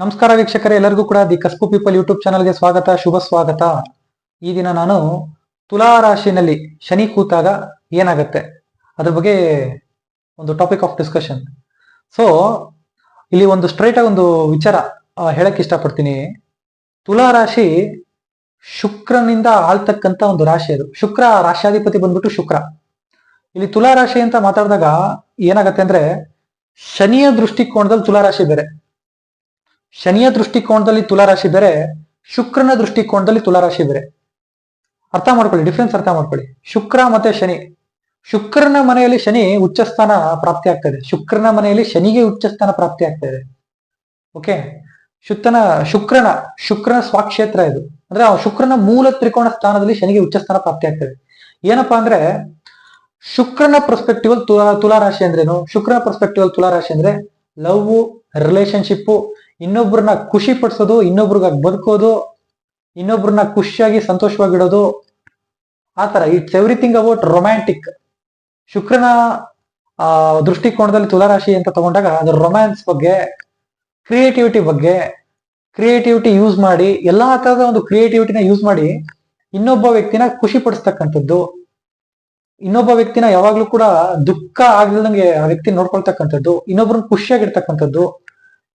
ನಮಸ್ಕಾರ ವೀಕ್ಷಕರೇ, ಎಲ್ಲರಿಗೂ ಕೂಡ ದಿ ಕಸ್ಪು ಪೀಪಲ್ ಯೂಟ್ಯೂಬ್ ಚಾನಲ್ಗೆ ಸ್ವಾಗತ, ಶುಭ ಸ್ವಾಗತ. ಈ ದಿನ ನಾನು ತುಲಾ ರಾಶಿನಲ್ಲಿ ಶನಿ ಕೂತಾಗ ಏನಾಗುತ್ತೆ? ಅದ್ರ ಬಗ್ಗೆ ಒಂದು ಟಾಪಿಕ್ ಆಫ್ ಡಿಸ್ಕಷನ್ ಸೊ ಇಲ್ಲಿ ಒಂದು ಸ್ಟ್ರೈಟ್ ಆಗಿ ಒಂದು ವಿಚಾರ ಹೇಳಕ್ ಇಷ್ಟಪಡ್ತೀನಿ. ತುಲಾ ರಾಶಿ ಶುಕ್ರನಿಂದ ಆಳ್ತಕ್ಕಂತ ಒಂದು ರಾಶಿ ಅದು. ಶುಕ್ರ ರಾಶ್ಯಾಧಿಪತಿ ಬಂದ್ಬಿಟ್ಟು ಶುಕ್ರ. ಇಲ್ಲಿ ತುಲಾ ರಾಶಿ ಅಂತ ಮಾತಾಡಿದಾಗ ಏನಾಗತ್ತೆ ಅಂದ್ರೆ, ಶನಿಯ ದೃಷ್ಟಿಕೋನದಲ್ಲಿ ತುಲಾ ರಾಶಿ ಬೇರೆ. ಶನಿಯ ದೃಷ್ಟಿಕೋನದಲ್ಲಿ ತುಲಾರಾಶಿ ಬೇರೆ, ಶುಕ್ರನ ದೃಷ್ಟಿಕೋನದಲ್ಲಿ ತುಲಾರಾಶಿ ಬೇರೆ. ಅರ್ಥ ಮಾಡ್ಕೊಳ್ಳಿ ಡಿಫ್ರೆನ್ಸ್ ಅರ್ಥ ಮಾಡ್ಕೊಳ್ಳಿ. ಶುಕ್ರ ಮತ್ತೆ ಶನಿ. ಶುಕ್ರನ ಮನೆಯಲ್ಲಿ ಶನಿ ಉಚ್ಚಸ್ಥಾನ ಪ್ರಾಪ್ತಿ ಆಗ್ತದೆ ಶುಕ್ರನ ಮನೆಯಲ್ಲಿ ಶನಿಗೆ ಉಚ್ಚಸ್ಥಾನ ಪ್ರಾಪ್ತಿ ಆಗ್ತಾ ಇದೆ. ಓಕೆ ಶುತ್ತನ ಶುಕ್ರನ ಶುಕ್ರನ ಸ್ವಾಕ್ಷೇತ್ರ ಇದು. ಅಂದ್ರೆ ಆ ಶುಕ್ರನ ಮೂಲ ತ್ರಿಕೋಣ ಸ್ಥಾನದಲ್ಲಿ ಶನಿಗೆ ಉಚ್ಚಸ್ಥಾನ ಪ್ರಾಪ್ತಿ ಆಗ್ತದೆ ಏನಪ್ಪಾ ಅಂದ್ರೆ, ಶುಕ್ರನ ಪರ್ಸ್ಪೆಕ್ಟಿವ್ ತುಲಾ, ತುಲಾರಾಶಿ ಅಂದ್ರೇನು? ಶುಕ್ರನ ಪರ್ಸ್ಪೆಕ್ಟಿವ್ ತುಲಾರಾಶಿ ಅಂದ್ರೆ ಲವ್ ರಿಲೇಶನ್ಶಿಪ್ ಇನ್ನೊಬ್ರನ್ನ ಖುಷಿ ಪಡಿಸೋದು ಇನ್ನೊಬ್ರಿಗಾಗಿ ಬದುಕೋದು, ಇನ್ನೊಬ್ರನ್ನ ಖುಷಿಯಾಗಿ ಸಂತೋಷವಾಗಿಡೋದು ಆತರ ಇಟ್ಸ್ ಎವ್ರಿಥಿಂಗ್ ಅಬೌಟ್ ರೊಮ್ಯಾಂಟಿಕ್ ಶುಕ್ರನ, ಆ, ದೃಷ್ಟಿಕೋನದಲ್ಲಿ ತುಲಾರಾಶಿ ಅಂತ ತಗೊಂಡಾಗ ಅದು ರೊಮ್ಯಾನ್ಸ್ ಬಗ್ಗೆ ಕ್ರಿಯೇಟಿವಿಟಿ ಬಗ್ಗೆ ಕ್ರಿಯೇಟಿವಿಟಿ ಯೂಸ್ ಮಾಡಿ, ಎಲ್ಲಾ ತರದ ಒಂದು ಕ್ರಿಯೇಟಿವಿಟಿನ ಯೂಸ್ ಮಾಡಿ, ಇನ್ನೊಬ್ಬ ವ್ಯಕ್ತಿನ ಖುಷಿ ಪಡಿಸ್ತಕ್ಕಂಥದ್ದು, ಇನ್ನೊಬ್ಬ ವ್ಯಕ್ತಿನ ಯಾವಾಗ್ಲೂ ಕೂಡ ದುಃಖ ಆಗ್ಲಿಲ್ದಂಗೆ ಆ ವ್ಯಕ್ತಿ ನೋಡ್ಕೊಳ್ತಕ್ಕಂಥದ್ದು, ಇನ್ನೊಬ್ರನ್ನ ಖುಷಿಯಾಗಿರ್ತಕ್ಕಂಥದ್ದು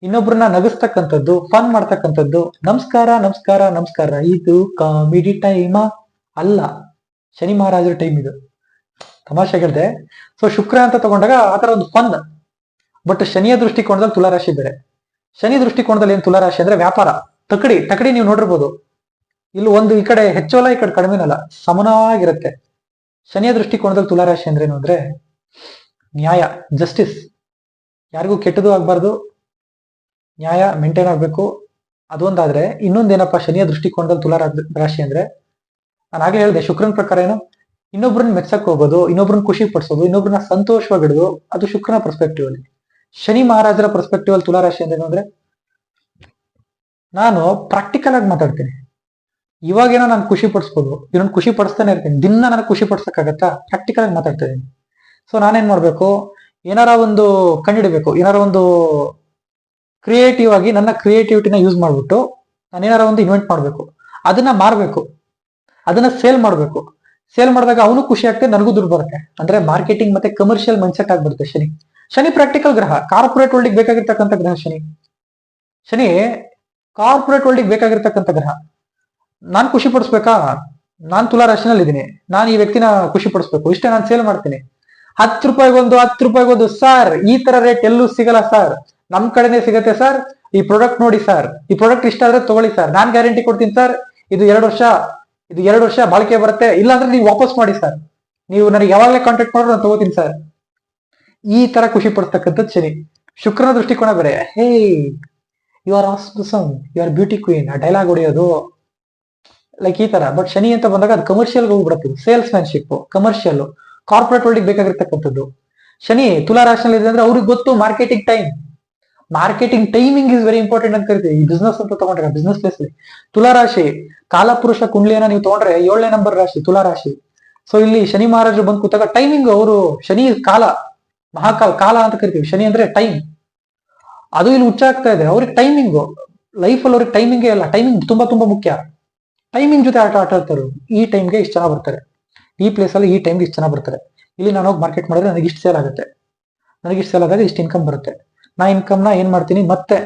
ಇನ್ನೊಬ್ರನ್ನ ನಗಿಸ್ತಕ್ಕಂಥದ್ದು ಫನ್ ಮಾಡ್ತಕ್ಕಂಥದ್ದು, ನಮಸ್ಕಾರ ನಮಸ್ಕಾರ ನಮಸ್ಕಾರ. ಇದು ಕಾಮಿಡಿ ಟೈಮ ಅಲ್ಲ, ಶನಿ ಮಹಾರಾಜರ ಟೈಮ್ ಇದು. ತಮಾಷೆ ಹೇಳಿದೆ ಸೊ ಶುಕ್ರ ಅಂತ ತಗೊಂಡಾಗ ಆತರ ಒಂದು ಫನ್ ಬಟ್ ಶನಿಯ ದೃಷ್ಟಿಕೋನದಲ್ಲಿ ತುಲಾರಾಶಿ ಬೇರೆ. ಶನಿ ದೃಷ್ಟಿಕೋನದಲ್ಲಿ ಏನು ತುಲಾರಾಶಿ ಅಂದ್ರೆ ವ್ಯಾಪಾರ. ತಕಡಿ ತಕಡಿ ನೀವು ನೋಡಿರ್ಬೋದು. ಇಲ್ಲಿ ಒಂದು ಈ ಕಡೆ ಹೆಚ್ಚು ಅಲ್ಲ ಈ ಕಡೆ ಕಡಿಮೆನಲ್ಲ. ಸಮನಾಗಿರುತ್ತೆ. ಶನಿಯ ದೃಷ್ಟಿಕೋನದಲ್ಲಿ ತುಲಾರಾಶಿ ಅಂದ್ರೆ ಏನು ಅಂದ್ರೆ ನ್ಯಾಯ ಜಸ್ಟಿಸ್ ಯಾರಿಗೂ ಕೆಟ್ಟದು ಆಗ್ಬಾರ್ದು ನ್ಯಾಯ ಮೇಂಟೈನ್ ಆಗ್ಬೇಕು. ಅದೊಂದಾದ್ರೆ ಇನ್ನೊಂದೇನಪ್ಪ ಶನಿಯ ದೃಷ್ಟಿಕೋನದಲ್ಲಿ ತುಲಾ ರಾಶಿ ಅಂದ್ರೆ, ನಾನು ಆಗ್ಲೇ ಹೇಳಿದೆ, ಶುಕ್ರನ ಪ್ರಕಾರ ಏನು, ಇನ್ನೊಬ್ರನ್ನ ಮೆಚ್ಚಕ್ ಹೋಗೋದು, ಇನ್ನೊಬ್ರನ್ನ ಖುಷಿ ಪಡಿಸೋದು, ಇನ್ನೊಬ್ರನ್ನ ಸಂತೋಷವಾಗಿಡೋದು ಅದು ಶುಕ್ರನ ಪರ್ಸ್ಪೆಕ್ಟಿವ್ ಅಲ್ಲಿ. ಶನಿ ಮಹಾರಾಜರ ಪರ್ಸ್ಪೆಕ್ಟಿವ್ ಅಲ್ಲಿ ತುಲಾ ರಾಶಿ ಅಂದ್ರೆ ನಾನು ಪ್ರಾಕ್ಟಿಕಲ್ ಆಗಿ ಮಾತಾಡ್ತೀನಿ. ಇವಾಗೇನೋ ನಾನು ಖುಷಿ ಪಡಿಸ್ಬೋದು, ಇನ್ನೊಂದು ಖುಷಿ ಪಡಿಸ್ತಾನೆ ಇರ್ತೀನಿ. ದಿನ ನನಗೆ ಖುಷಿ ಪಡಿಸಕ್ಕಾಗತ್ತಾ ಪ್ರಾಕ್ಟಿಕಲ್ ಆಗಿ ಮಾತಾಡ್ತಾ ಇದ್ದೀನಿ. ಸೊ ನಾನೇನ್ ಮಾಡ್ಬೇಕು, ಏನಾರ ಒಂದು ಕಂಡಿಡಿಬೇಕು, ಏನಾರ ಒಂದು ಕ್ರಿಯೇಟಿವ್ ಆಗಿ ನನ್ನ ಕ್ರಿಯೇಟಿವಿಟಿನ ಯೂಸ್ ಮಾಡ್ಬಿಟ್ಟು ನಾನೇನಾರ ಒಂದು ಇನ್ವೆಂಟ್ ಮಾಡಬೇಕು. ಅದನ್ನ ಮಾರಬೇಕು. ಅದನ್ನ ಸೇಲ್ ಮಾಡಬೇಕು. ಸೇಲ್ ಮಾಡಿದಾಗ ಅವನು ಖುಷಿ ಆಗ್ತದೆ ನನಗೂ ದುಡ್ಡು ಬರುತ್ತೆ. ಅಂದ್ರೆ ಮಾರ್ಕೆಟಿಂಗ್ ಮತ್ತೆ ಕಮರ್ಷಿಯಲ್ ಮೈಂಡ್ಸೆಟ್ ಆಗ್ಬಿಡುತ್ತೆ ಶನಿ. ಶನಿ ಪ್ರಾಕ್ಟಿಕಲ್ ಗ್ರಹ. ಕಾರ್ಪೊರೇಟ್ ವರ್ಲ್ಡ್ ಬೇಕಾಗಿರ್ತಕ್ಕಂಥ ಗ್ರಹ ಶನಿ. ಶನಿ ಕಾರ್ಪೊರೇಟ್ ವರ್ಲ್ಡ್ ಬೇಕಾಗಿರ್ತಕ್ಕಂಥ ಗ್ರಹ. ನಾನ್ ಖುಷಿ ಪಡಿಸ್ಬೇಕಾ? ನಾನು ತುಲಾ ರಾಶಿನಲ್ಲಿ ಇದ್ದೀನಿ. ನಾನು ಈ ವ್ಯಕ್ತಿನ ಖುಷಿ ಪಡಿಸ್ಬೇಕು. ಇಷ್ಟೇ ನಾನು ಸೇಲ್ ಮಾಡ್ತೀನಿ. ಹತ್ತು ರೂಪಾಯಿಗೊಂದು ಹತ್ತು ರೂಪಾಯಿಗೊಂದು ಸರ್ ಈ ತರ ರೇಟ್ ಎಲ್ಲೂ ಸಿಗಲ್ಲ ಸರ್ ನಮ್ ಕಡೆನೆ ಸಿಗತ್ತೆ ಸರ್ ಈ ಪ್ರಾಡಕ್ಟ್ ನೋಡಿ ಸರ್ ಈ ಪ್ರಾಡಕ್ಟ್ ಇಷ್ಟ ಆದ್ರೆ ತಗೊಳ್ಳಿ ಸರ್ ನಾನ್ ಗ್ಯಾರಂಟಿ ಕೊಡ್ತೀನಿ ಸರ್ ಇದು ಎರಡು ವರ್ಷ, ಇದು ಎರಡು ವರ್ಷ ಬಾಳಿಕೆ ಬರುತ್ತೆ. ಇಲ್ಲಾಂದ್ರೆ ನೀವು ವಾಪಸ್ ಮಾಡಿ ಸರ್ ನೀವು ನನಗೆ ಯಾವಾಗಲೇ ಕಾಂಟ್ಯಾಕ್ಟ್ ಮಾಡಿದ್ರೆ ನಾನು ತಗೋತೀನಿ ಸರ್ ಈ ತರ ಖುಷಿ ಪಡ್ತಕ್ಕಂಥದ್ದು ಶನಿ. ಶುಕ್ರನ ದೃಷ್ಟಿಕೋನ ಬೇರೆ. Hey you are awesome you are beauty queen ಆ ಡೈಲಾಗ್ ಹೊಡೆಯೋದು. ಲೈಕ್ ಈ ತರ. ಬಟ್ ಶನಿ ಅಂತ ಬಂದಾಗ ಅದು ಕಮರ್ಷಿಯಲ್ ಹೋಗ್ಬಿಡುತ್ತೆ. Salesmanship commercial corporate world ಬೇಕಾಗಿರ್ತಕ್ಕಂಥದ್ದು. ಶನಿ ತುಲಾ ರಾಶಿನಲ್ಲಿ ಇದೆ ಅಂದ್ರೆ ಅವ್ರಿಗೆ ಗೊತ್ತು marketing time marketing timing is very important ಅಂತ ಕರಿತೀವಿ. ಈ ಬಿಸ್ನೆಸ್ ಅಂತ ತಗೊಂಡ್ರೆ ಬಿಸ್ನೆಸ್ ಪ್ಲೇಸ್ ತುಲಾ ರಾಶಿ, ಕಾಲಪುರುಷ ಕುಂಡ್ಲಿಯನ್ನ ನೀವು ತಗೊಂಡ್ರೆ ಏಳನೇ ನಂಬರ್ ರಾಶಿ, ತುಲಾ ರಾಶಿ. ಸೊ ಇಲ್ಲಿ ಶನಿ ಮಹಾರಾಜರು ಬಂದು ಕೂತಾಗ ಟೈಮಿಂಗ್ ಅವರು ಶನಿ ಕಾಲ, ಮಹಾಕಾಲ, ಕಾಲ ಅಂತ ಕರಿತೀವಿ. ಶನಿ ಅಂದ್ರೆ ಟೈಮ್ ಅದು ಇಲ್ಲಿ ಹುಚ್ಚಾಗ್ತಾ ಇದೆ. ಅವ್ರಿಗೆ ಟೈಮಿಂಗ್ ಲೈಫ್ ಅಲ್ಲಿ ಅವ್ರಿಗೆ ಟೈಮಿಂಗೇ ಇಲ್ಲ. ಟೈಮಿಂಗ್ ತುಂಬಾ ತುಂಬಾ ಮುಖ್ಯ. ಟೈಮಿಂಗ್ ಜೊತೆ ಆಟ ಆಟ ಆಡ್ತಾರೆ ಈ ಟೈಮ್ಗೆ ಇಷ್ಟು ಜನ ಬರ್ತಾರೆ. ಈ ಪ್ಲೇಸ್ ಅಲ್ಲಿ ಈ ಟೈಮ್ಗೆ ಇಷ್ಟು ಜನ ಬರ್ತಾರೆ. ಇಲ್ಲಿ ನಾನು ಹೋಗಿ ಮಾರ್ಕೆಟ್ ಮಾಡಿದ್ರೆ ನನಗೆ ಇಷ್ಟು ಸೇಲ್ ಆಗುತ್ತೆ. ನನಗೆ ಇಷ್ಟು ಸೇಲ್ ಆದಾಗ ಇಷ್ಟು ಇನ್ಕಮ್ ಬರುತ್ತೆ. ನಾ ಇನ್ಕಮ್ನ ಏನ್ ಮಾಡ್ತೀನಿ? ಮತ್ತೆ,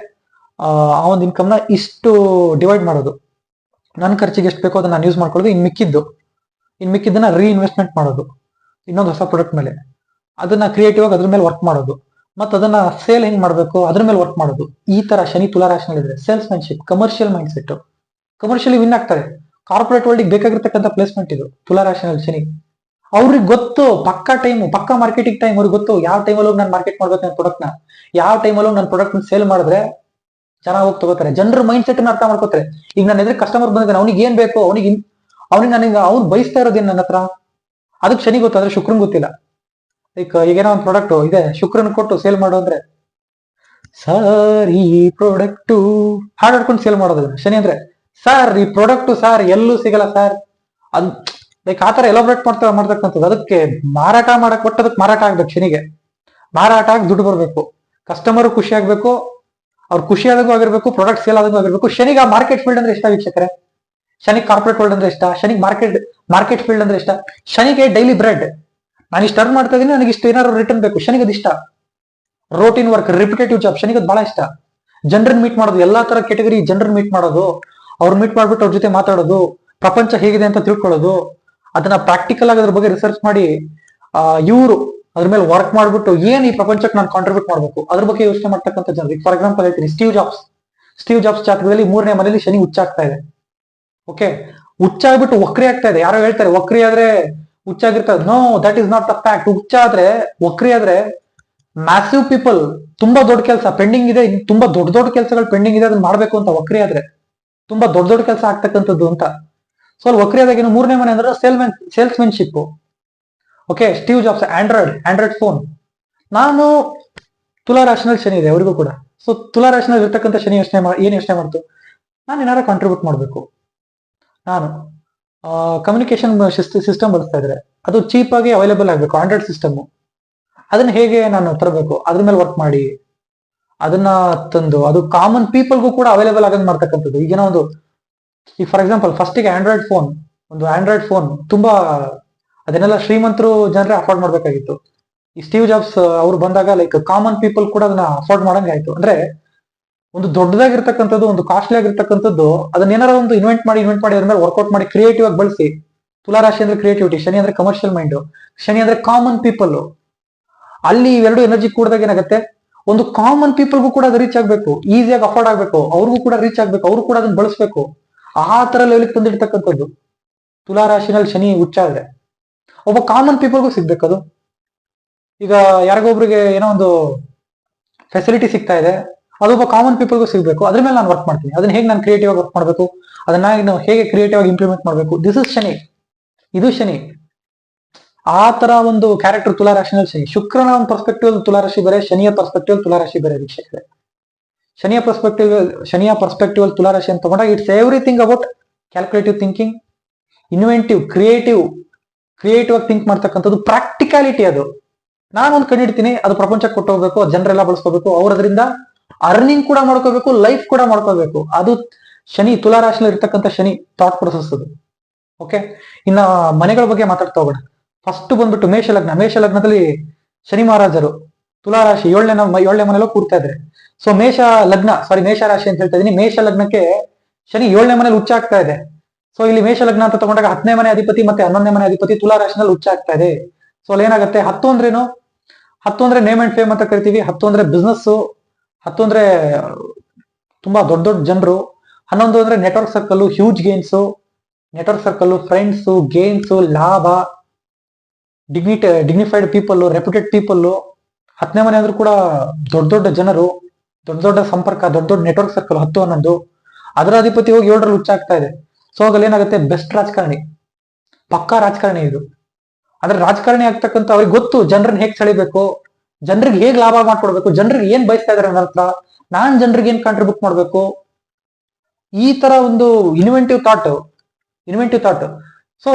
ಆ ಒಂದು ಇನ್ಕಮ್ನ ಇಷ್ಟು ಡಿವೈಡ್ ಮಾಡೋದು. ನನ್ನ ಖರ್ಚಿಗೆ ಎಷ್ಟು ಬೇಕೋ ಅದನ್ನ ನಾನು ಯೂಸ್ ಮಾಡ್ಕೊಳ್ಳೋದು. ಇನ್ ಮಿಕ್ಕಿದ್ದು, ಇನ್ ಮಿಕ್ಕಿದ್ದನ್ನ ರೀಇನ್ವೆಸ್ಟ್ಮೆಂಟ್ ಮಾಡೋದು. ಇನ್ನೊಂದು ಹೊಸ ಪ್ರಾಡಕ್ಟ್ ಮೇಲೆ. ಅದನ್ನ ಕ್ರಿಯೇಟಿವ್ ಆಗಿ ಅದ್ರ ಮೇಲೆ ವರ್ಕ್ ಮಾಡೋದು. ಮತ್ತೆ ಅದನ್ನ ಸೇಲ್ ಹೆಂಗ್ ಮಾಡಬೇಕು? ಅದ್ರ ಮೇಲೆ ವರ್ಕ್ ಮಾಡೋದು. ಈ ತರ ಶನಿ, ತುಲಾ ರಾಶಿನಲ್ಲಿದ್ರೆ salesmanship commercial mindset commercially win ಆಗ್ತಾರೆ ಕಾರ್ಪೊರೇಟ್ ವರ್ಲ್ಡ್ ಬೇಕಾಗಿರ್ತಕ್ಕಂಥ ಪ್ಲೇಸ್ಮೆಂಟ್ ಇದು. ತುಲಾ ರಾಶಿನಲ್ಲಿ ಶನಿ. ಅವ್ರಿಗೆ ಗೊತ್ತು, ಪಕ್ಕ ಟೈಮು ಪಕ್ಕ ಮಾರ್ಕೆಟಿಂಗ್ ಟೈಮ್ ಅವ್ರಿಗೆ ಗೊತ್ತು, ಯಾವ ಟೈಮಲ್ಲಿ ಹೋಗಿ ನಾನು ಮಾರ್ಕೆಟ್ ಮಾಡ್ಬೇಕು ನನ್ನ ಪ್ರಾಡಕ್ಟ್ನ ಯಾವ ಯಾವ ಹೋಗಿ ನನ್ನ ಪ್ರಾಡಕ್ಟ್ ಸೇಲ್ ಮಾಡಿದ್ರೆ ಚೆನ್ನಾಗಿ ಹೋಗಿ ತಗೋತಾರೆ. ಜನರ ಮೈಂಡ್ ಸೆಟ್ ಅರ್ಥ ಮಾಡ್ಕೋತಾರೆ. ಈಗ ನನ್ನ ಎದುರು ಕಸ್ಟಮರ್ ಬಂದಿದ್ದಾನೆ, ಅವ್ನಿಗೆ ಏನ್ ಬೇಕು, ಅವನಿಗೆ ಅವನಿಗೆ ನನಗೆ ಅವ್ನು ಬಯಸ್ತಾ ಇರೋದೇನು ನನ್ನ ಹತ್ರ? ಅದಕ್ಕೆ ಶನಿ ಗೊತ್ತು, ಆದ್ರೆ ಶುಕ್ರನ್ ಗೊತ್ತಿಲ್ಲ. ಲೈಕ್ ಈಗೇನೋ ಒಂದು ಪ್ರಾಡಕ್ಟ್ ಇದೆ, ಶುಕ್ರನ್ ಕೊಟ್ಟು ಸೇಲ್ ಮಾಡು ಅಂದ್ರೆ ಸರ್ ಈ ಪ್ರಾಡಕ್ಟು ಹಾಡ್ ಹಾಡ್ಕೊಂಡು ಸೇಲ್ ಮಾಡೋದು ಶನಿ ಅಂದ್ರೆ ಸರ್ ಈ ಪ್ರಾಡಕ್ಟು ಸರ್ ಎಲ್ಲೂ ಸಿಗಲ್ಲ ಸರ್ ಅದ್ ಲೈಕ್ ಆ ಥರ ಎಲಾಬ್ರೇಟ್ ಮಾಡ್ತಾ ಮಾಡ್ತಕ್ಕಂಥದ್ದು ಅದಕ್ಕೆ ಮಾರಾಟ ಮಾಡಕ್ ಕೊಟ್ಟು ಮಾರಾಟ ಆಗ್ಬೇಕು ಶನಿಗೆ ಮಾರಾಟ ಆಗಿ ದುಡ್ಡು ಬರ್ಬೇಕು. ಕಸ್ಟಮರ್ ಖುಷಿ ಆಗ್ಬೇಕು. ಅವ್ರು ಖುಷಿ ಆದಾಗೂ ಆಗಿರ್ಬೇಕು ಪ್ರಾಡಕ್ಟ್ ಸೇಲ್ ಆದಾಗೂ ಆಗಿರ್ಬೇಕು. ಶನಿಗೆ ಮಾರ್ಕೆಟ್ ಫೀಲ್ಡ್ ಅಂದ್ರೆ ಇಷ್ಟ ವೀಕ್ಷಕರೇ? ಶನಿಗೆ ಕಾರ್ಪೊರೇಟ್ ವರ್ಲ್ಡ್ ಅಂದ್ರೆ ಇಷ್ಟ ಶನಿಗೆ ಮಾರ್ಕೆಟ್ ಮಾರ್ಕೆಟ್ ಫೀಲ್ಡ್ ಅಂದ್ರೆ ಇಷ್ಟ ಶನಿಗೆ ಡೈಲಿ ಬ್ರೆಡ್ ನಾನು ಇಷ್ಟು ಅರ್ನ್ ಮಾಡ್ತಾ ಇದೀನಿ, ನನಗೆ ಇಷ್ಟು ಏನಾದ್ರು ರಿಟರ್ನ್ ಬೇಕು. ಶನಿಗೆ ಇಷ್ಟ. ರೋಟಿನ್ ವರ್ಕ್ ರಿಪಿಟೇಟಿವ್ ಜಾಬ್ ಶನಿಗೆ ಬಹಳ ಇಷ್ಟ. ಜನರನ್ನ ಮೀಟ್ ಮಾಡೋದು, ಎಲ್ಲಾ ತರ ಕೆಟಗರಿ ಜನರನ್ನ ಮೀಟ್ ಮಾಡೋದು, ಅವ್ರು ಮೀಟ್ ಮಾಡ್ಬಿಟ್ಟು ಅವ್ರ ಜೊತೆ ಮಾತಾಡೋದು, ಪ್ರಪಂಚ ಹೇಗಿದೆ ಅಂತ ತಿಳ್ಕೊಳ್ಳೋದು ಅದನ್ನ ಪ್ರಾಕ್ಟಿಕಲ್ ಆಗಿ ಅದ್ರ ಬಗ್ಗೆ ರಿಸರ್ಚ್ ಮಾಡಿ ಇವರು ಅದ್ರ ಮೇಲೆ ವರ್ಕ್ ಮಾಡ್ಬಿಟ್ಟು ಏನ್ ಈ ಪ್ರಪಂಚಕ್ಕೆ ನಾನು ಕಾಂಟ್ರಿಬ್ಯೂಟ್ ಮಾಡಬೇಕು? ಅದ್ರ ಬಗ್ಗೆ ಯೋಚನೆ ಮಾಡ್ತಕ್ಕಂಥ ಜನರಿಗೆ ಫಾರ್ ಎಕ್ಸಾಂಪಲ್ ಹೇಳ್ತೀನಿ ಸ್ಟೀವ್ ಜಾಬ್ಸ್ ಸ್ಟೀವ್ ಜಾಬ್ಸ್ ಜಾತಕದಲ್ಲಿ ಮೂರನೇ ಮನೆಯಲ್ಲಿ ಶನಿ ಹುಚ್ಚಾಗ್ತಾ ಇದೆ. ಓಕೆ ಹುಚ್ಚಾಗ್ಬಿಟ್ಟು ವಕ್ರಿ ಆಗ್ತಾ ಇದೆ. ಯಾರೋ ಹೇಳ್ತಾರೆ, ವಕ್ರಿ ಆದ್ರೆ ಹುಚ್ಚಾಗಿರ್ತದೆ no that is not the fact ಹುಚ್ಚಾದ್ರೆ, ವಕ್ರಿ ಆದ್ರೆ ಮ್ಯಾಸಿವ್ ಪೀಪಲ್ ತುಂಬಾ ದೊಡ್ಡ ಕೆಲಸ ಪೆಂಡಿಂಗ್ ಇದೆ. ತುಂಬಾ ದೊಡ್ಡ ದೊಡ್ಡ ಕೆಲಸಗಳು ಪೆಂಡಿಂಗ್ ಇದೆ. ಅದನ್ನ ಮಾಡ್ಬೇಕು ಅಂತ ವಕ್ರಿ ಆದ್ರೆ, ತುಂಬಾ ದೊಡ್ಡ ದೊಡ್ಡ ಕೆಲಸ ಆಗ್ತಕ್ಕಂಥದ್ದು ಅಂತ. ಸೊ ಅಲ್ಲಿ ವಕ್ರಿಯಾದಾಗ ಏನು ಮೂರನೇ ಮನೆ ಅಂದ್ರೆ salesmen salesmanship okay Steve Jobs Android Android phone ನಾನು ತುಲಾ ರಾಶಿನಲ್ಲಿ ಶನಿ ಇದೆ, ಅವರಿಗೂ ಕೂಡ. ಸೊ ತುಲಾ ರಾಶಿನಲ್ಲಿ ಇರ್ತಕ್ಕಂಥ ಶನಿ ಯೋಚನೆ ಏನ್ ಯೋಚನೆ ಮಾಡ್ತು? ನಾನು ಏನಾರ ಕಾಂಟ್ರಿಬ್ಯೂಟ್ ಮಾಡಬೇಕು. ನಾನು ಕಮ್ಯುನಿಕೇಶನ್ ಸಿಸ್ಟಮ್ ಬಳಸ್ತಾ ಇದ್ರೆ. ಅದು ಚೀಪ್ ಆಗಿ ಅವೈಲೇಬಲ್ ಆಗಬೇಕು ಆಂಡ್ರಾಯ್ಡ್ ಸಿಸ್ಟಮ್ ಅದನ್ನ ಹೇಗೆ ನಾನು ತರಬೇಕು? ಅದ್ರ ಮೇಲೆ ವರ್ಕ್ ಮಾಡಿ. ಅದನ್ನ ತಂದು, ಅದು ಕಾಮನ್ ಪೀಪಲ್ಗೂ ಕೂಡ ಅವೈಲೇಬಲ್ ಆಗಂಗ್ ಮಾಡ್ತಕ್ಕಂಥದ್ದು. ಈಗಿನ ಒಂದು ಈಗ ಫಾರ್ ಎಕ್ಸಾಂಪಲ್ ಫಸ್ಟಿಗೆ ಆಂಡ್ರಾಯ್ಡ್ ಫೋನ್ ಒಂದು ಆಂಡ್ರಾಯ್ಡ್ ಫೋನ್ ತುಂಬಾ, ಅದನ್ನೆಲ್ಲ ಶ್ರೀಮಂತರು ಜನರೇ ಅಫೋರ್ಡ್ ಮಾಡಬೇಕಾಗಿತ್ತು. ಈ ಸ್ಟೀವ್ ಜಾಬ್ಸ್ ಅವ್ರು ಬಂದಾಗ ಲೈಕ್ ಕಾಮನ್ ಪೀಪಲ್ ಕೂಡ ಅದನ್ನ ಅಫೋರ್ಡ್ ಮಾಡಂಗೆ ಆಯ್ತು. ಅಂದ್ರೆ, ಒಂದು ದೊಡ್ಡದಾಗಿರ್ತಕ್ಕಂಥದ್ದು, ಒಂದು ಕಾಸ್ಟ್ಲಿ ಆಗಿರ್ತಕ್ಕಂಥದ್ದು ಅದನ್ನ ಏನಾರ ಒಂದು ಇನ್ವೆಂಟ್ ಮಾಡಿ ಇನ್ವೆಂಟ್ ಮಾಡಿ, ಅದ್ರ ಮೇಲೆ ವರ್ಕೌಟ್ ಮಾಡಿ ಕ್ರಿಯೇಟಿವ್ ಆಗಿ ಬಳಸಿ. ತುಲಾರಾಶಿ ಅಂದ್ರೆ ಕ್ರಿಯೇಟಿವಿಟಿ ಶನಿ ಅಂದ್ರೆ ಕಮರ್ಷಿಯಲ್ ಮೈಂಡ್ ಶನಿ ಅಂದ್ರೆ ಕಾಮನ್ ಪೀಪಲ್ ಅಲ್ಲಿ ಇವೆರಡು ಎನರ್ಜಿ ಕೂಡಿದಾಗ ಏನಾಗುತ್ತೆ? ಒಂದು ಕಾಮನ್ ಪೀಪಲ್ಗೂ ಕೂಡ ಅದು ರೀಚ್ ಆಗ್ಬೇಕು. ಈಸಿಯಾಗಿ ಅಫೋರ್ಡ್ ಆಗ್ಬೇಕು. ಅವ್ರಿಗೂ ಕೂಡ ರೀಚ್ ಆಗ್ಬೇಕು. ಅವ್ರು ಕೂಡ ಅದನ್ನ ಬಳಸ್ಬೇಕು. ಆ ತರ ಲೆವೆಲ್ಗೆ ತುಲಾ ರಾಶಿನಲ್ಲಿ ಶನಿ ಹುಚ್ಚಾದ್ರೆ ಒಬ್ಬ ಕಾಮನ್ ಪೀಪಲ್ಗೂ ಸಿಗ್ಬೇಕದು. ಈಗ ಯಾರಿಗೊಬ್ರಿಗೆ ಏನೋ ಒಂದು ಫೆಸಿಲಿಟಿ ಸಿಗ್ತಾ ಇದೆ ಅದೊಬ್ಬ ಕಾಮನ್ ಪೀಪಲ್ಗೂ ಸಿಗ್ಬೇಕು. ಅದ್ರ ಮೇಲೆ ನಾನು ವರ್ಕ್ ಮಾಡ್ತೀನಿ. ಅದನ್ನ ಹೇಗೆ ನಾನು ಕ್ರಿಯೇಟಿವ್ ಆಗಿ ವರ್ಕ್ ಮಾಡಬೇಕು? ಅದನ್ನ ನಾನು ಹೇಗೆ ಕ್ರಿಯೇಟಿವ್ ಆಗಿ ಇಂಪ್ಲಿಮೆಂಟ್ ಮಾಡಬೇಕು? This is Shani. ಇದು ಶನಿ. ಆ ತರ ಒಂದು ಕ್ಯಾರೆಕ್ಟರ್ ತುಲಾರಾಶಿನಲ್ಲಿ ಶನಿ. ಶುಕ್ರನ ಒಂದು ಪರ್ಸ್ಪೆಕ್ಟಿವ್ ತುಲಾರಾಶಿ ಬೇರೆ, ಶನಿಯ ಪರ್ಸ್ಪೆಕ್ಟಿವ್ ತುಲಾರಾಶಿ ಬೇರೆ ವೀಕ್ಷಕರೇ. ಶನಿಯ ಪರ್ಸ್ಪೆಕ್ಟಿವ್ ಶನಿಯ ಪರ್ಸ್ಪೆಕ್ಟಿವ್ ತುಲಾರಾಶಿ ಅಂತ ತಗೊಂಡಾಗ it's everything about calculative thinking inventive creative creative ಆಗಿ ಥಿಂಕ್ ಮಾಡ್ತಕ್ಕಂಥದ್ದು ಪ್ರಾಕ್ಟಿಕಾಲಿಟಿ ಅದು. ನಾನು ಒಂದು ಕಂಡಿಡ್ತೀನಿ ಅದು ಪ್ರಪಂಚಕ್ಕೆ ಕೊಟ್ಟು ಹೋಗ್ಬೇಕು ಜನರೆಲ್ಲ ಬಳಸ್ಕೋಬೇಕು ಅವ್ರ ಅದರಿಂದ ಅರ್ನಿಂಗ್ ಕೂಡ ಮಾಡ್ಕೋಬೇಕು ಲೈಫ್ ಕೂಡ ಮಾಡ್ಕೋಬೇಕು. ಅದು ಶನಿ ತುಲಾರಾಶಿಯಲ್ಲಿ ಇರ್ತಕ್ಕಂಥ ಶನಿ ಥಾಟ್ ಪ್ರೊಸೆಸ್ ಅದು. ಓಕೆ ಇನ್ನ ಮನೆಗಳ ಬಗ್ಗೆ ಮಾತಾಡ್ತಾ ಹೋಗೋಣ. ಫಸ್ಟ್ ಬಂದ್ಬಿಟ್ಟು ಮೇಷ ಲಗ್ನ ಮೇಷ ಲಗ್ನದಲ್ಲಿ ಶನಿ ಮಹಾರಾಜರು ತುಲಾರಾಶಿ ಏಳನೇ ಏಳನೇ ಮನೆಯಲ್ಲೂ ಕೂರ್ತಾ ಇದ್ರೆ. ಸೊ ಮೇಷ ಲಗ್ನ ಸಾರಿ ಮೇಷ ರಾಶಿ ಅಂತ ಹೇಳ್ತಾ ಇದೀನಿ. ಮೇಷ ಲಗ್ನಕ್ಕೆ ಶನಿ ಏಳನೇ ಮನೆಯಲ್ಲಿ ಹುಚ್ಚ ಆಗ್ತಾ ಇದೆ. ಸೊ ಇಲ್ಲಿ ಮೇಷ ಲಗ್ನ ಅಂತ ತಗೊಂಡಾಗ ಹತ್ತನೇ ಮನೆ ಅಧಿಪತಿ ಮತ್ತೆ ಹನ್ನೊಂದನೇ ಮನೆ ಅಧಿಪತಿ ತುಲಾ ರಾಶಿನಲ್ಲಿ ಹುಚ್ಚ ಆಗ್ತಾ ಇದೆ. ಸೊ ಅಲ್ಲಿ ಏನಾಗುತ್ತೆ? ಹತ್ತು ಅಂದ್ರೇನು ಹತ್ತು ಅಂದ್ರೆ ನೇಮ್ ಅಂಡ್ ಫೇಮ್ ಅಂತ ಕರಿತೀವಿ. ಹತ್ತು ಅಂದ್ರೆ ಬಿಸ್ನೆಸ್ ಹತ್ತು ಅಂದ್ರೆ ತುಂಬಾ ದೊಡ್ಡ ದೊಡ್ಡ ಜನರು. ಹನ್ನೊಂದು ಅಂದ್ರೆ network circle huge gains network circle friends gains ಲಾಭ dignity dignified people reputed people ಹತ್ತನೇ ಮನೆ ಅಂದ್ರೂ ಕೂಡ ದೊಡ್ಡ ದೊಡ್ಡ ಜನರು. ದೊಡ್ಡ ದೊಡ್ಡ ಸಂಪರ್ಕ, ದೊಡ್ಡ ದೊಡ್ಡ ನೆಟ್ವರ್ಕ್ ಸರ್ಕಲ್ ಹತ್ತು ಹನ್ನೊಂದು. ಅದರ ಅಧಿಪತಿ ಹೋಗಿ ಏಳರಲ್ಲಿ ಹುಚ್ಚಾಗ್ತಾ ಇದೆ. ಸೊ ಅದ್ರಲ್ಲಿ ಏನಾಗುತ್ತೆ? ಬೆಸ್ಟ್ ರಾಜಕಾರಣಿ. ಪಕ್ಕಾ ರಾಜಕಾರಣಿ ಇದು. ಅದ್ರ ರಾಜಕಾರಣಿ ಆಗ್ತಕ್ಕಂಥ ಅವ್ರಿಗೆ ಗೊತ್ತು ಜನರನ್ನ ಹೇಗೆ ಸೆಳಿಬೇಕು, ಜನರಿಗೆ ಹೇಗೆ ಲಾಭ ಮಾಡ್ಕೊಡ್ಬೇಕು, ಜನರಿಗೆ ಏನ್ ಬಯಸ್ತಾ ಇದಾರೆ ನನ್ನ ಹತ್ರ ನಾನ್ ಜನರಿಗೆ ಏನ್ ಕಾಂಟ್ರಿಬ್ಯೂಟ್ ಮಾಡ್ಬೇಕು? ಈ ತರ ಒಂದು inventive thought inventive thought so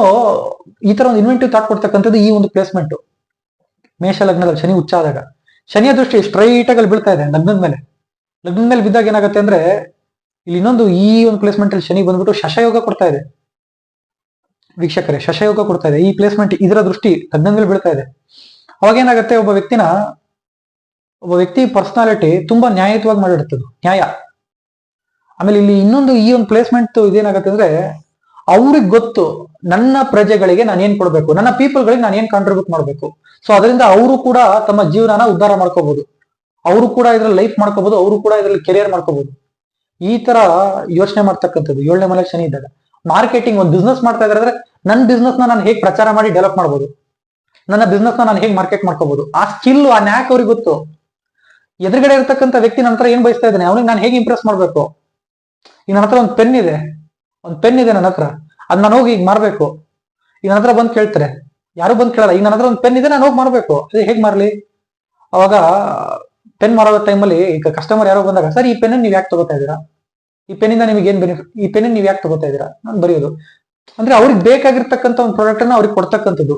ಈ ತರ ಒಂದು ಇನ್ವೆಂಟಿವ್ ಥಾಟ್ ಕೊಡ್ತಕ್ಕಂಥದ್ದು ಈ ಒಂದು ಪ್ಲೇಸ್ಮೆಂಟ್ ಮೇಷ ಲಗ್ನದಲ್ಲಿ ಶನಿ ಹುಚ್ಚಾದಾಗ. ಶನಿಯ ದೃಷ್ಟಿ ಸ್ಟ್ರೈಟ್ ಆಗಿ ಬೀಳ್ತಾ ಇದೆ ಲಗ್ನದ ಮೇಲೆ. ಲಗ್ನದ ಮೇಲೆ ಬಿದ್ದಾಗ ಏನಾಗುತ್ತೆ ಅಂದ್ರೆ ಇಲ್ಲಿ ಇನ್ನೊಂದು ಈ ಒಂದು ಪ್ಲೇಸ್ಮೆಂಟ್ ಅಲ್ಲಿ ಶನಿ ಬಂದ್ಬಿಟ್ಟು ಶಶಯೋಗ ಕೊಡ್ತಾ ಇದೆ. ವೀಕ್ಷಕರೇ, ಶಶಯೋಗ ಕೊಡ್ತಾ ಇದೆ. ಈ ಪ್ಲೇಸ್ಮೆಂಟ್ ಇದರ ದೃಷ್ಟಿ ಲಗ್ನದಲ್ಲಿ ಬೀಳ್ತಾ ಇದೆ. ಅವಾಗ ಏನಾಗುತ್ತೆ, ಒಬ್ಬ ವ್ಯಕ್ತಿನ, ಒಬ್ಬ ವ್ಯಕ್ತಿ ಪರ್ಸನಾಲಿಟಿ ತುಂಬಾ ನ್ಯಾಯಯುತವಾಗಿ ಮಾಡಿಡ್ತದೆ ನ್ಯಾಯ. ಆಮೇಲೆ ಇಲ್ಲಿ ಇನ್ನೊಂದು ಈ ಒಂದು ಪ್ಲೇಸ್ಮೆಂಟ್ ಇದೇನಾಗುತ್ತೆ ಅಂದ್ರೆ, ಅವ್ರಿಗೆ ಗೊತ್ತು, ನನ್ನ ಪ್ರಜೆಗಳಿಗೆ ನಾನು ಏನ್ ಕೊಡ್ಬೇಕು, ನನ್ನ ಪೀಪಲ್ಗಳಿಗೆ ನಾನು ಏನ್ ಕಾಂಟ್ರಿಬ್ಯೂಟ್ ಮಾಡ್ಬೇಕು. ಸೊ ಅದರಿಂದ ಅವರು ಕೂಡ ತಮ್ಮ ಜೀವನನ ಉದ್ಧಾರ ಮಾಡ್ಕೋಬಹುದು ಅವರು ಕೂಡ ಇದ್ರಲ್ಲಿ ಲೈಫ್ ಮಾಡ್ಕೋಬಹುದು ಅವರು ಕೂಡ ಇದ್ರಲ್ಲಿ ಕೆರಿಯರ್ ಮಾಡ್ಕೋಬಹುದು ಈ ತರ ಯೋಚನೆ ಮಾಡ್ತಕ್ಕಂಥದ್ದು. ಏಳನೇ ಮನೆ ಶನಿ ಇದ್ದಾಗ. ಮಾರ್ಕೆಟಿಂಗ್ ಒಂದು ಬಿಸ್ನೆಸ್ ಮಾಡ್ತಾ ಇದ್ರೆ ನನ್ನ ಬಿಸ್ನೆಸ್ನ ನಾನು ಹೇಗೆ ಪ್ರಚಾರ ಮಾಡಿ ಡೆವಲಪ್ ಮಾಡ್ಬೋದು? ನನ್ನ ಬಿಸ್ನೆಸ್ನ ನಾನು ಹೇಗೆ ಮಾರ್ಕೆಟ್ ಮಾಡ್ಕೋಬಹುದು ಆ ಸ್ಕಿಲ್ ಆ ನ್ಯಾಕ್ ಅವ್ರಿಗೆ ಗೊತ್ತು. ಎದುರುಗಡೆ ಇರತಕ್ಕಂಥ ವ್ಯಕ್ತಿ ನನ್ನ ಹತ್ರ ಏನ್ ಬಯಸ್ತಾ ಇದ್ದಾನೆ? ಅವನಿಗೆ ನಾನು ಹೇಗೆ ಇಂಪ್ರೆಸ್ ಮಾಡ್ಬೇಕು? ಈಗ ನನ್ನ ಹತ್ರ ಒಂದು ಪೆನ್ ಇದೆ. ಒಂದು ಪೆನ್ ಇದೆ ನನ್ನ ಹತ್ರ. ಅದ್ ನಾನು ಹೋಗಿ ಈಗ ಮಾರ್ಬೇಕು. ಈಗ ನನ್ನ ಹತ್ರ ಬಂದು ಕೇಳ್ತಾರೆ. ಯಾರು ಬಂದು ಕೇಳಲ್ಲ. ಈಗ ನನ್ನ ಹತ್ರ ಒಂದು ಪೆನ್ ಇದೆ, ನಾನು ಹೋಗಿ ಮಾರ್ಬೇಕು. ಅದೇ ಹೇಗೆ ಮಾರ್ಲಿ? ಅವಾಗ ಪೆನ್ ಮಾರೋ ಟೈಮಲ್ಲಿ ಈಗ ಕಸ್ಟಮರ್ ಯಾರೋ ಬಂದಾಗ, ಸರ್, ಈ ಪೆನ್ ನೀವು ಯಾಕೆ ತಗೋತಾ ಇದ್ದೀರಾ? ಈ ಪೆನ್ನಿಂದ ನಿಮಗೆ ಏನ್ ಬೆನಿಫಿಟ್ ಈ ಪೆನ್ ನೀವು ಯಾಕೆ ತಗೋತಾ ಇದ್ದೀರಾ? ನಾನು ಬರೆಯೋದು. ಅಂದ್ರೆ ಅವ್ರಿಗೆ ಬೇಕಾಗಿರ್ತಕ್ಕಂಥ ಒಂದು ಪ್ರಾಡಕ್ಟ್ ಅನ್ನ ಅವ್ರಿಗೆ ಕೊಡ್ತಕ್ಕಂಥದ್ದು.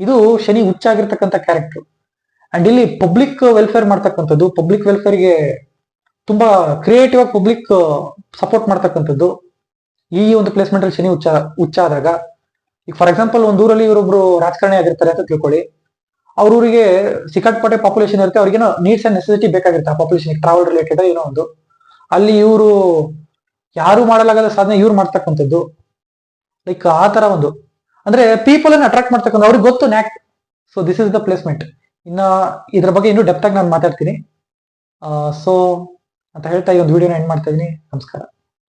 ಇದು ಶನಿ ಹುಚ್ಚಾಗಿರ್ತಕ್ಕಂಥ ಕ್ಯಾರೆಕ್ಟರ್ ಅಂಡ್ ಇಲ್ಲಿ ಪಬ್ಲಿಕ್ ವೆಲ್ಫೇರ್ ಮಾಡ್ತಕ್ಕಂಥದ್ದು ಪಬ್ಲಿಕ್ ವೆಲ್ಫೇರ್ಗೆ ತುಂಬಾ ಕ್ರಿಯೇಟಿವ್ ಆಗಿ ಪಬ್ಲಿಕ್ ಸಪೋರ್ಟ್ ಮಾಡ್ತಕ್ಕಂಥದ್ದು. ಈ ಒಂದು ಪ್ಲೇಸ್ಮೆಂಟ್ ಅಲ್ಲಿ ಶನಿ ಹುಚ್ಚ, ಹುಚ್ಚಾದಾಗ. ಈಗ ಫಾರ್ ಎಕ್ಸಾಂಪಲ್ ಒಂದು ಊರಲ್ಲಿ ಇವರೊಬ್ರು ರಾಜಕಾರಣಿ ಆಗಿರ್ತಾರೆ ಅಂತ ತಿಳ್ಕೊಳ್ಳಿ. ಅವ್ರ ಊರಿಗೆ ಸಿಕ್ಕಾಟ್ಪಟ್ಟೆ ಪಾಪ್ಯುಲೇಷನ್ ಇರುತ್ತೆ. ಅವ್ರಿಗೇನೋ ನೀಡ್ಸ್ ಅಂಡ್ ನೆಸೆಸಿಟಿ ಬೇಕಾಗಿರುತ್ತೆ ಆ ಪಾಪ್ಯುಲೇಷನ್ ಟ್ರಾವೆಲ್ ರಿಲೇಟೆಡ್ ಏನೋ ಒಂದು. ಅಲ್ಲಿ ಇವರು ಯಾರು ಮಾಡಲಾಗದ ಸಾಧನೆ ಇವ್ರು ಮಾಡ್ತಕ್ಕಂಥದ್ದು. ಲೈಕ್ ಆ ತರ ಒಂದು. ಅಂದ್ರೆ ಪೀಪಲ್ ಅನ್ನ ಅಟ್ರಾಕ್ಟ್ ಮಾಡ್ತಕ್ಕಂಥ, ಅವ್ರಿಗೆ ಗೊತ್ತು knack so this is the placement ಇನ್ನ ಇದ್ರ ಬಗ್ಗೆ ಇನ್ನೂ ಡೆಪ್ತ್ ನಾನು ಮಾತಾಡ್ತೀನಿ. ಸೊ ಅಂತ ಹೇಳ್ತಾ ಈ ಒಂದು ವಿಡಿಯೋನ ಎಂಡ್ ಮಾಡ್ತಾ ಇದೀನಿ. ನಮಸ್ಕಾರ.